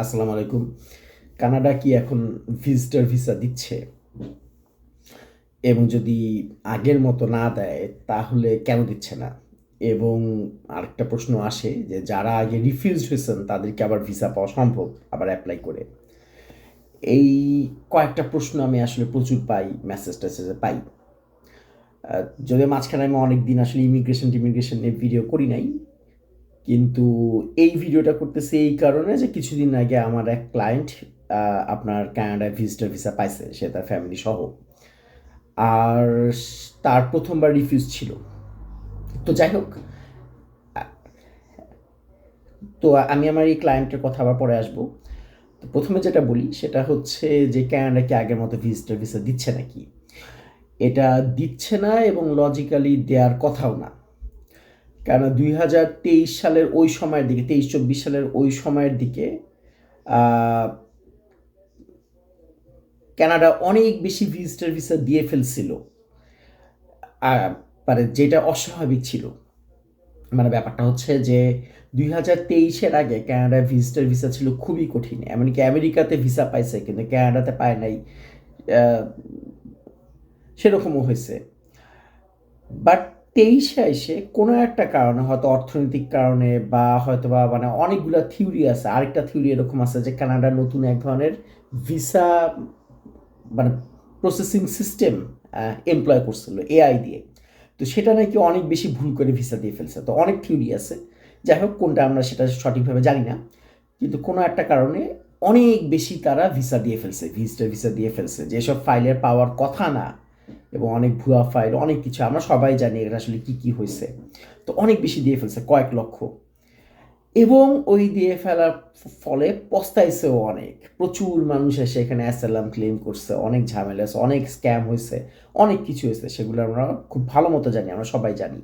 আসসালামু আলাইকুম। কানাডা কি এখন ভিজিটার ভিসা দিচ্ছে? এবং যদি আগের মতো না দেয়, তাহলে কেন দিচ্ছে না? এবং আরেকটা প্রশ্ন আসে যে, যারা আগে রিফিউজড হয়েছেন, তাদেরকে আবার ভিসা পাওয়া সম্ভব? আবার অ্যাপ্লাই করে। এই কয়েকটা প্রশ্ন আমি আসলে প্রচুর পাই মেসেজ টেসেজে পাই। যদিও মাঝখানে আমি অনেক দিন আসলে ইমিগ্রেশন টিমিগ্রেশন নিয়ে ভিডিও করি নাই কিন্তু এই ভিডিওটা করতেছি এই কারণে যে কিছুদিন আগে আমার এক ক্লায়েন্ট আপনার কানাডায় ভিজিটর ভিসা পাইছে, সে তার ফ্যামিলি সহ। আর তার প্রথমবার রিফিউজ ছিল। তো যাই হোক, তো আমি আমার এই ক্লায়েন্টের কথা আবার পরে আসব। তো প্রথমে যেটা বলি, সেটা হচ্ছে যে ক্যানাডা কি আগের মতো ভিজিটর ভিসা দিচ্ছে নাকি? এটা দিচ্ছে না এবং লজিক্যালি দেওয়ার কথাও না। কারণ দুই হাজার তেইশ সালের ওই সময়ের দিকে, তেইশ চব্বিশ সালের ওই সময়ের দিকে কানাডা অনেক বেশি ভিজিটার ভিসা দিয়ে ফেলছিল। মানে যেটা অস্বাভাবিক ছিল। মানে ব্যাপারটা হচ্ছে যে দুই হাজার তেইশের আগে কানাডায় ভিজিটার ভিসা ছিল খুবই কঠিন। এমনকি আমেরিকাতে ভিসা পাইছে, কিন্তু কানাডাতে পায় নাই। সেরকমও হয়েছে। বাট তেইশে এসে কোনো একটা কারণে, হয়তো অর্থনৈতিক কারণে বা হয়তো বা মানে অনেকগুলো থিওরি আছে, আরেকটা থিওরি এরকম আছে যে কানাডা নতুন এক ধরনের ভিসা মানে প্রসেসিং সিস্টেম এমপ্লয় করছিল এআই দিয়ে। তো সেটা নাকি অনেক বেশি ভুল করে ভিসা দিয়ে ফেলছে। তো অনেক থিওরি আছে। যাই হোক, কোনটা আমরা সেটা সঠিকভাবে জানি না। কিন্তু কোনো একটা কারণে অনেক বেশি তারা ভিসা দিয়ে ফেলছে ভিজিটার ভিসা দিয়ে ফেলছে। যেসব ফাইলের পাওয়ার কথা না এবং অনেক ভুয়া ফাইল অনেক কিছু, আমরা সবাই জানি এটা আসলে কি কি হয়েছে। তো অনেক বেশি দিয়ে ফেলছে, কয়েক লক্ষ। এবং ওই দিয়ে ফেলার ফলে পস্তাইছেও অনেক। প্রচুর মানুষ এসে এখানে অ্যাসালাম ক্লেম করছে, অনেক ঝামেলা আছে, অনেক স্ক্যাম হয়েছে, অনেক কিছু হয়েছে, সেগুলো আমরা খুব ভালো মতো জানি, আমরা সবাই জানি।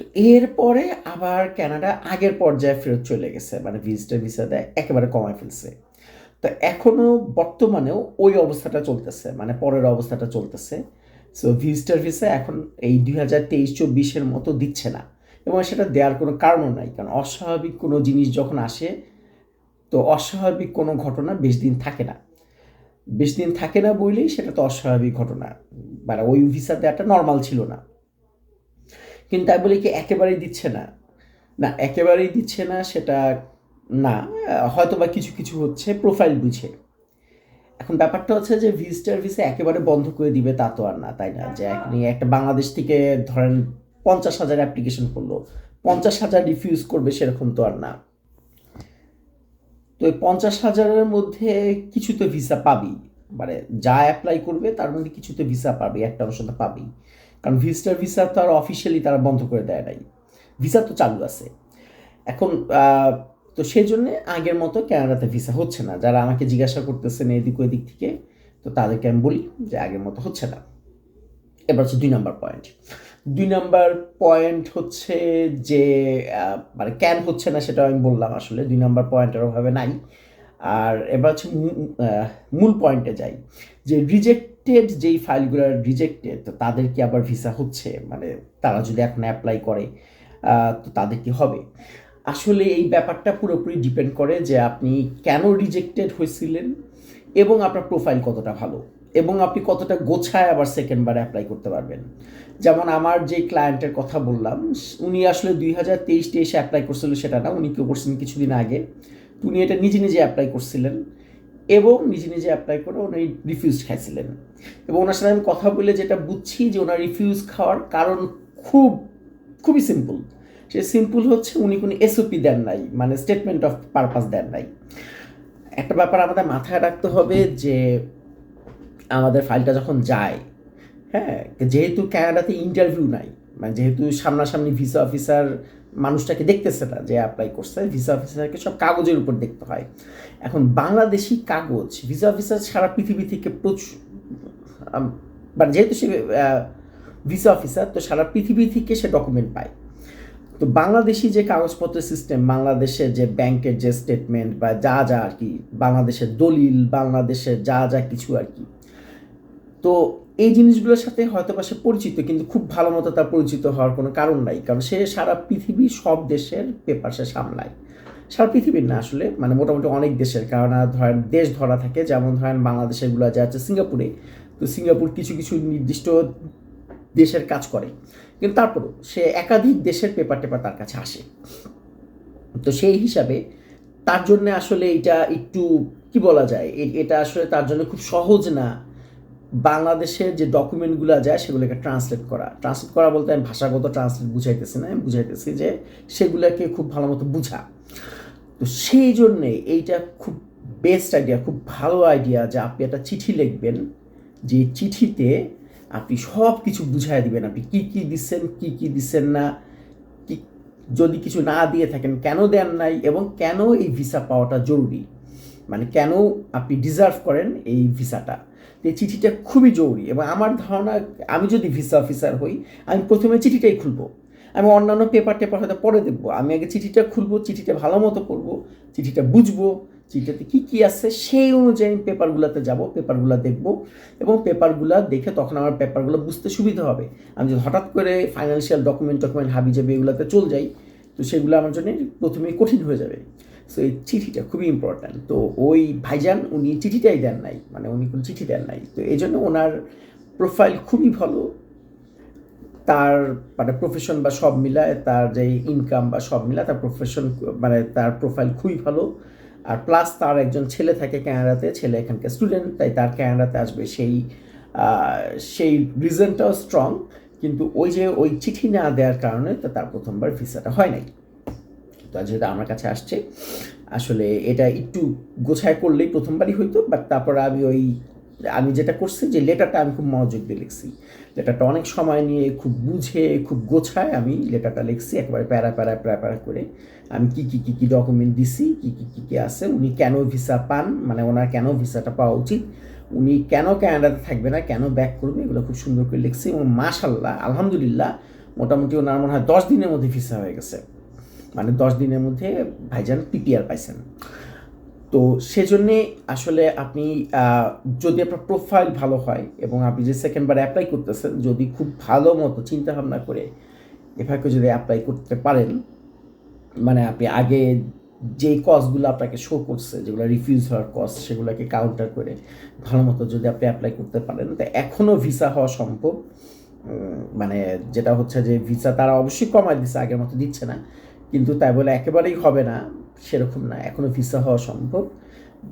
তো এরপরে আবার কানাডা আগের পর্যায়ে ফেরত চলে গেছে মানে ভিজিটার ভিসা দেয় একেবারে কমায় ফেলছে। তো এখনও বর্তমানেও ওই অবস্থাটা চলতেছে মানে পরের অবস্থাটা চলতেছে। সো ভিজিটার ভিসা এখন এই দুই হাজার তেইশ চব্বিশের মতো দিচ্ছে না। এবং সেটা দেওয়ার কোনো কারণও নাই, কারণ অস্বাভাবিক কোনো জিনিস যখন আসে, তো অস্বাভাবিক কোনো ঘটনা বেশ দিন থাকে না। বেশ দিন থাকে না বলেই সেটা তো অস্বাভাবিক ঘটনা। মানে ওই ভিসা দেওয়াটা নর্মাল ছিল না। কিন্তু তাই বলে কি, একেবারেই দিচ্ছে না। না, একেবারেই দিচ্ছে না সেটা না হয়তো বা কিছু কিছু হচ্ছে প্রোফাইল বুঝে। এখন ব্যাপারটা হচ্ছে যে ভিজিটার ভিসা একেবারে বন্ধ করে দিবে তা তো আর না, তাই না? যে আপনি একটা বাংলাদেশ থেকে ধরেন পঞ্চাশ হাজার অ্যাপ্লিকেশন করল, পঞ্চাশ হাজার রিফিউজ করবে সেরকম তো আর না। তো এই পঞ্চাশ হাজারের মধ্যে কিছু তো ভিসা পাবি মানে যা অ্যাপ্লাই করবে তার মধ্যে কিছু তো ভিসা পাবি, একটা অংশ তো পাবি। কারণ ভিজিটার ভিসা তো আর অফিসিয়ালি তারা বন্ধ করে দেয় নাই। ভিসা তো চালু আছে। এখন তো সেই জন্য আগের মতো কানাডাতে ভিসা হচ্ছে না। যারা আমাকে জিজ্ঞাসা করতেছেন এদিক ওদিক থেকে, তো তাদেরকে আমি বলি যে আগের মতো হচ্ছে না। এবার হচ্ছে দুই নাম্বার পয়েন্ট দুই নাম্বার পয়েন্ট হচ্ছে যে মানে ক্যান হচ্ছে না সেটা আমি বললাম আসলে, দুই নাম্বার পয়েন্টের অভাবে নাই। আর এবার হচ্ছে মূল পয়েন্টে যাই। যে রিজেক্টেড যেই ফাইলগুলো রিজেক্টেড তো তাদের কি আবার ভিসা হচ্ছে? মানে তারা যদি এখন অ্যাপ্লাই করে তো তাদের কি হবে? আসলে এই ব্যাপারটা পুরোপুরি ডিপেন্ড করে যে আপনি কেন রিজেক্টেড হয়েছিলেন এবং আপনার প্রোফাইল কতটা ভালো এবং আপনি কতটা গোছায় আবার সেকেন্ড বার অ্যাপ্লাই করতে পারবেন। যেমন আমার যে ক্লায়েন্টের কথা বললাম, উনি আসলে দুই হাজার তেইশ তেইশে অ্যাপ্লাই করছিল সেটা না, উনি কেউ করছিলেন কিছুদিন আগে। উনি এটা নিজে নিজে অ্যাপ্লাই করছিলেন এবং নিজে নিজে অ্যাপ্লাই করে উনি রিফিউজ খাইছিলেন। এবং ওনার সাথে আমি কথা বলে যেটা বুঝছি যে ওনার রিফিউজ খাওয়ার কারণ খুব, খুবই সিম্পল সে সিম্পল হচ্ছে, উনি কোনো এসওপি দেন নাই মানে স্টেটমেন্ট অফ পারপাস দেন নাই। একটা ব্যাপার আমাদের মাথায় রাখতে হবে যে আমাদের ফাইলটা যখন যায় হ্যাঁ যেহেতু কানাডাতে ইন্টারভিউ নাই মানে যেহেতু সামনাসামনি ভিসা অফিসার মানুষটাকে দেখতেছে না যে অ্যাপ্লাই করছে ভিসা অফিসারকে সব কাগজের উপর দেখতে হয়। এখন বাংলাদেশি কাগজ ভিসা অফিসার সারা পৃথিবী থেকে প্রচুর মানে যেহেতু সে ভিসা অফিসার তো সারা পৃথিবী থেকে সে ডকুমেন্ট পায়। তো বাংলাদেশি যে কাগজপত্রের সিস্টেম বাংলাদেশের যে ব্যাংকের যে স্টেটমেন্ট বা যা যা আর কি, বাংলাদেশের দলিল, বাংলাদেশের যা যা কিছু আর কি। তো এই জিনিসগুলোর সাথে হয়তো বা সে পরিচিত, কিন্তু খুব ভালো মতো তার পরিচিত হওয়ার কোনো কারণ নাই, কারণ সে সারা পৃথিবীর সব দেশের পেপার সে সামলায়। সারা পৃথিবীর না আসলে মানে মোটামুটি অনেক দেশের কারণ ধরেন দেশ ধরা থাকে, যেমন ধরেন বাংলাদেশেরগুলো যা আছে সিঙ্গাপুরে। তো সিঙ্গাপুর কিছু কিছু নির্দিষ্ট দেশের কাজ করে। কিন্তু তারপরও সে একাধিক দেশের পেপার টেপার তার কাছে আসে। তো সেই হিসাবে তার জন্য আসলে এটা একটু, কি বলা যায় এটা আসলে তার জন্য খুব সহজ না। বাংলাদেশের যে ডকুমেন্টগুলো যায়, সেগুলোকে ট্রান্সলেট করা। ট্রান্সলেট করা বলতে আমি ভাষাগত ট্রান্সলেট বুঝাইতেছি না, আমি বুঝাইতেছি যে সেগুলোকে খুব ভালো মতো বুঝা। তো সেই জন্যে এইটা খুব বেস্ট আইডিয়া খুব ভালো আইডিয়া যে আপনি একটা চিঠি লিখবেন, যে চিঠিতে আপনি সব কিছু বুঝাই দিবেন আপনি। কি কি দিচ্ছেন, কি কি দিচ্ছেন না, কি, যদি কিছু না দিয়ে থাকেন, কেন দেন নাই এবং কেন এই ভিসা পাওয়াটা জরুরি? মানে কেন আপনি ডিজার্ভ করেন এই ভিসাটা এই চিঠিটা খুবই জরুরি এবং আমার ধারণা, আমি যদি ভিসা অফিসার হই, আমি প্রথমে চিঠিটাই খুলবো। আমি অন্যান্য পেপার টেপার হয়তো পরে দেখব। আমি আগে চিঠিটা খুলবো, চিঠিটা ভালো মতো পড়ব, চিঠিটা বুঝব চিঠিটাতে কী কী আছে সেই অনুযায়ী আমি পেপারগুলোতে যাব, পেপারগুলো দেখব এবং পেপারগুলো দেখে তখন আমার পেপারগুলো বুঝতে সুবিধা হবে। আমি যদি হঠাৎ করে ফাইন্যান্সিয়াল ডকুমেন্ট টকুমেন্ট হাবি যাবে এগুলোতে চল যাই, তো সেগুলো আমার জন্য প্রথমে কঠিন হয়ে যাবে। সো এই চিঠিটা খুবই ইম্পর্ট্যান্ট তো ওই ভাইজান, উনি চিঠিটাই দেন নাই মানে উনি কোনো চিঠি দেন নাই। তো এই জন্য ওনার প্রোফাইল খুবই ভালো। তার মানে প্রফেশন বা সব মিলায় তার যে ইনকাম বা সব মিলায় তার প্রফেশন মানে তার প্রোফাইল খুবই ভালো। আর প্লাস তার একজন ছেলে থাকে ক্যানাডাতে ছেলে এখানকার স্টুডেন্ট তাই তার ক্যানাডাতে আসবে সেই সেই রিজনটাও স্ট্রং কিন্তু ওই যে ওই চিঠি না দেওয়ার কারণে তো তার প্রথমবার ভিসাটা হয় নাই। তো যেটা আমার কাছে আসছে, আসলে এটা একটু গোছায় করলেই প্রথমবারই হইতো বাট তারপর আমি ওই আমি যেটা করছি যে লেটারটা আমি খুব মনোযোগ দিয়ে লিখছি। লেটারটা অনেক সময় নিয়ে খুব বুঝে, খুব গোছায় আমি লেটারটা লিখছি, একেবারে প্যারা প্যারা প্যারা প্যারা করে। আমি কি কি কি কি ডকুমেন্ট দিছি, কি কি কি কি আছে, উনি কেন ভিসা পান মানে ওনার কেন ভিসাটা পাওয়া উচিত, উনি কেন ক্যানাডাতে থাকবে না, কেন ব্যাক করবে, এগুলো খুব সুন্দর করে লিখছি এবং মাশাল্লাহ আলহামদুলিল্লাহ, মোটামুটি ওনার মনে হয় দশ দিনের মধ্যে ভিসা হয়ে গেছে। মানে দশ দিনের মধ্যে ভাইজান পিপিআর পাইছেন। তো সেজন্যে আসলে আপনি যদি আপনার প্রোফাইল ভালো হয় এবং আপনি যে সেকেন্ডবার অ্যাপ্লাই করতেছেন, যদি খুব ভালো মতো চিন্তা ভাবনা করে এভাবে যদি অ্যাপ্লাই করতে পারেন মানে আপনি আগে যেই কজগুলো আপনাকে শো করছে, যেগুলো রিফিউজ হওয়ার কজ সেগুলোকে কাউন্টার করে ভালো মতো যদি আপনি অ্যাপ্লাই করতে পারেন, তো এখনও ভিসা হওয়া সম্ভব। মানে যেটা হচ্ছে যে ভিসা তারা অবশ্যই কমায় দিচ্ছে আগের মতো দিচ্ছে না। কিন্তু তাই বলে একেবারেই হবে না। সেরকম না এখনও ভিসা হওয়া সম্ভব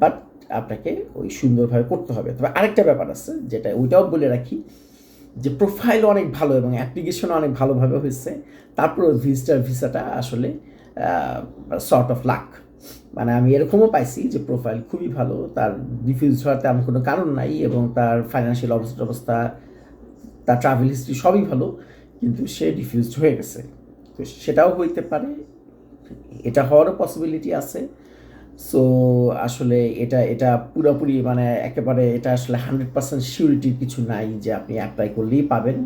বাট আপনাকে ওই সুন্দরভাবে করতে হবে। তবে আরেকটা ব্যাপার আছে, যেটা ওইটাও বলে রাখি, যে প্রোফাইল অনেক ভালো এবং অ্যাপ্লিকেশনও অনেক ভালোভাবে হয়েছে তারপর ভিজিটার ভিসাটা আসলে সর্ট অফ লাক মানে আমি এরকমও পাইছি যে প্রোফাইল খুবই ভালো, তার রিফিউজ হওয়ার তেমন কোনো কারণ নাই এবং তার ফাইন্যান্সিয়াল অবস্থা অবস্থা, তার ট্রাভেল হিস্ট্রি সবই ভালো, কিন্তু সে ডিফিউজড হয়ে গেছে। তো সেটাও হইতে পারে এটা হওয়ারও পসিবিলিটি আছে। সো আসলে এটা এটা পুরোপুরি মানে একেবারে এটা আসলে হান্ড্রেড পার্সেন্ট সিউরিটির কিছু নাই যে আপনি অ্যাপ্লাই করলেই পাবেন।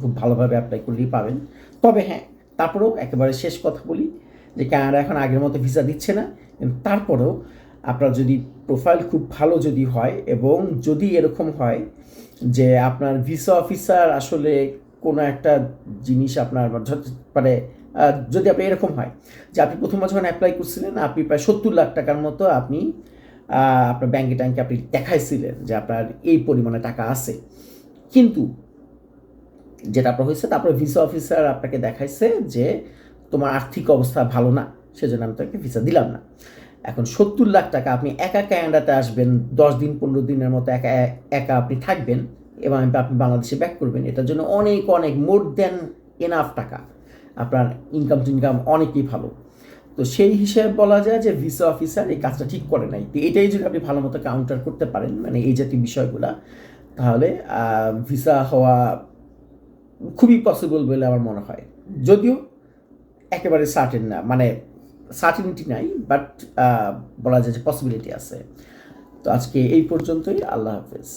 খুব ভালোভাবে অ্যাপ্লাই করলেই পাবেন। তবে হ্যাঁ তারপরেও একেবারে শেষ কথা বলি যে কানাডা এখন আগের মতো ভিসা দিচ্ছে না। তারপরেও আপনার যদি প্রোফাইল খুব ভালো যদি হয় এবং যদি এরকম হয় যে আপনার ভিসা অফিসার আসলে কোনো একটা জিনিস আপনার মানে আহ, যদি আপনি এরকম হয় যে আপনি প্রথমবার যখন অ্যাপ্লাই করছিলেন, আপনি প্রায় সত্তর লাখ টাকার মতো আপনি আপনার ব্যাঙ্কে ট্যাঙ্কে আপনি দেখাইছিলেন যে আপনার এই পরিমাণে টাকা আছে। কিন্তু যেটা আপনার হয়েছে তারপরে ভিসা অফিসার আপনাকে দেখাইছে যে তোমার আর্থিক অবস্থা ভালো না, সেজন্য আমি তাকে ভিসা দিলাম না। এখন সত্তর লাখ টাকা আপনি একা ক্যানাডাতে আসবেন, দশ দিন, পনেরো দিনের মতো একা একা আপনি থাকবেন এবং আপনি বাংলাদেশে ব্যাক করবেন, এটার জন্য অনেক অনেক মোর দেন এনাফ টাকা। আপনার ইনকাম টিনকাম অনেকই ভালো। তো সেই হিসেবে বলা যায় যে ভিসা অফিসার এই কাজটা ঠিক করে নাই। তো এটাই যদি আপনি ভালো মতো কাউন্টার করতে পারেন মানে এই জাতীয় বিষয়গুলা, তাহলে ভিসা হওয়া খুবই পসিবল বলে আমার মনে হয়। যদিও একেবারে সার্টেন না মানে সার্টেনিটি নাই বাট বলা যায় যে পসিবিলিটি আছে। তো আজকে এই পর্যন্তই, আল্লাহ হাফেজ।